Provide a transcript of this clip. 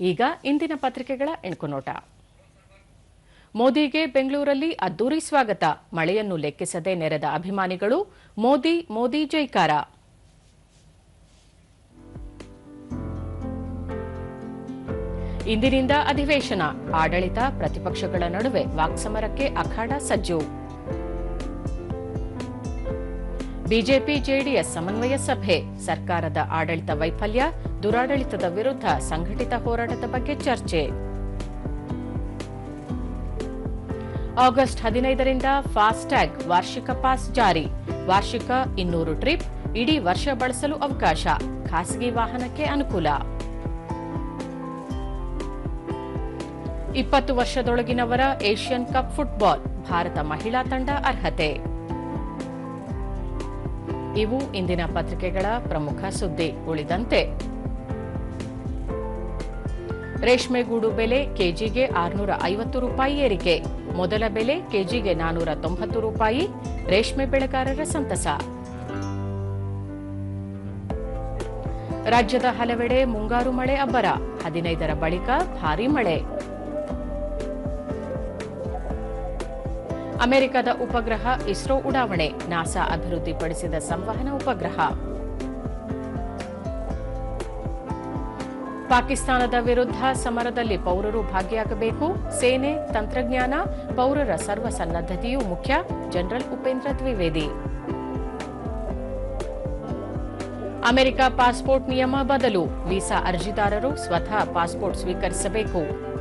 ಈಗ ಇಂದಿನ ಪತ್ರಿಕೆಗಳ ಎಣ್ಕುನೋಟ ಮೋದಿಗೆ ಬೆಂಗಳೂರಲ್ಲಿ ಅದ್ದೂರಿ ಸ್ವಾಗತ. ಮಳೆಯನ್ನು ಲೆಕ್ಕಿಸದೆ ನೆರೆದ ಅಭಿಮಾನಿಗಳು, ಮೋದಿ ಮೋದಿ ಜೈಕಾರ. ಇಂದಿನಿಂದ ಅಧಿವೇಶನ. ಆಡಳಿತ ಪ್ರತಿಪಕ್ಷಗಳ ನಡುವೆ ವಾಕ್ಸಮರಕ್ಕೆ ಅಖಾಡ ಸಜ್ಜು. ಬಿಜೆಪಿ ಜೆಡಿಎಸ್ ಸಮನ್ವಯ ಸಭೆ. ಸರ್ಕಾರದ ಆಡಳಿತ ವೈಫಲ್ಯ ದುರಾಡಳಿತದ ವಿರುದ್ಧ ಸಂಘಟಿತ ಹೋರಾಟದ ಬಗ್ಗೆ ಚರ್ಚೆ. ಆಗಸ್ಟ್ ಹದಿನೈದರಿಂದ ಫಾಸ್ಟ್ಯಾಗ್ ವಾರ್ಷಿಕ ಪಾಸ್ ಜಾರಿ. ವಾರ್ಷಿಕ ಇನ್ನೂರು ಟ್ರಿಪ್, ಇಡೀ ವರ್ಷ ಬಳಸಲು ಅವಕಾಶ. ಖಾಸಗಿ ವಾಹನಕ್ಕೆ ಅನುಕೂಲ. ಇಪ್ಪತ್ತು ವರ್ಷದೊಳಗಿನವರ ಏಷ್ಯನ್ ಕಪ್ ಫುಟ್ಬಾಲ್, ಭಾರತ ಮಹಿಳಾ ತಂಡ ಅರ್ಹತೆ. ಇವು ಇಂದಿನ ಪತ್ರಿಕೆಗಳ ಪ್ರಮುಖ ಸುದ್ದಿ. ಉಳಿದಂತೆ ರೇಷ್ಮೆಗೂಡು ಬೆಲೆ ಕೆಜಿಗೆ ಆರುನೂರ ಐವತ್ತು ರೂಪಾಯಿ ಏರಿಕೆ. ಮೊದಲ ಬೆಲೆ ಕೆಜಿಗೆ ನಾನೂರ ತೊಂಬತ್ತು ರೂಪಾಯಿ. ರೇಷ್ಮೆ ಬೆಳೆಗಾರರ ಸಂತಸ. ರಾಜ್ಯದ ಹಲವೆಡೆ ಮುಂಗಾರು ಮಳೆ ಅಬ್ಬರ. ಹದಿನೈದರ ಬಳಿಕ ಭಾರೀ ಮಳೆ. ಅಮೆರಿಕದ ಉಪಗ್ರಹ ಇಸ್ರೋ ಉಡಾವಣೆ. ನಾಸಾ ಅಭಿವೃದ್ಧಿಪಡಿಸಿದ ಸಂವಹನ ಉಪಗ್ರಹ. ಪಾಕಿಸ್ತಾನದ ವಿರುದ್ಧ ಸಮರದಲ್ಲಿ ಪೌರರು ಭಾಗಿಯಾಗಬೇಕು. ಸೇನೆ, ತಂತ್ರಜ್ಞಾನ, ಪೌರರ ಸರ್ವಸನ್ನದ್ಧತೆಯೂ ಮುಖ್ಯ. General Upendra Dwivedi. America passport ನಿಯಮ ಬದಲು ವೀಸಾ ಅರ್ಜಿದಾರರು ಸ್ವತಃ ಪಾಸ್ಪೋರ್ಟ್ ಸ್ವೀಕರಿಸಬೇಕು.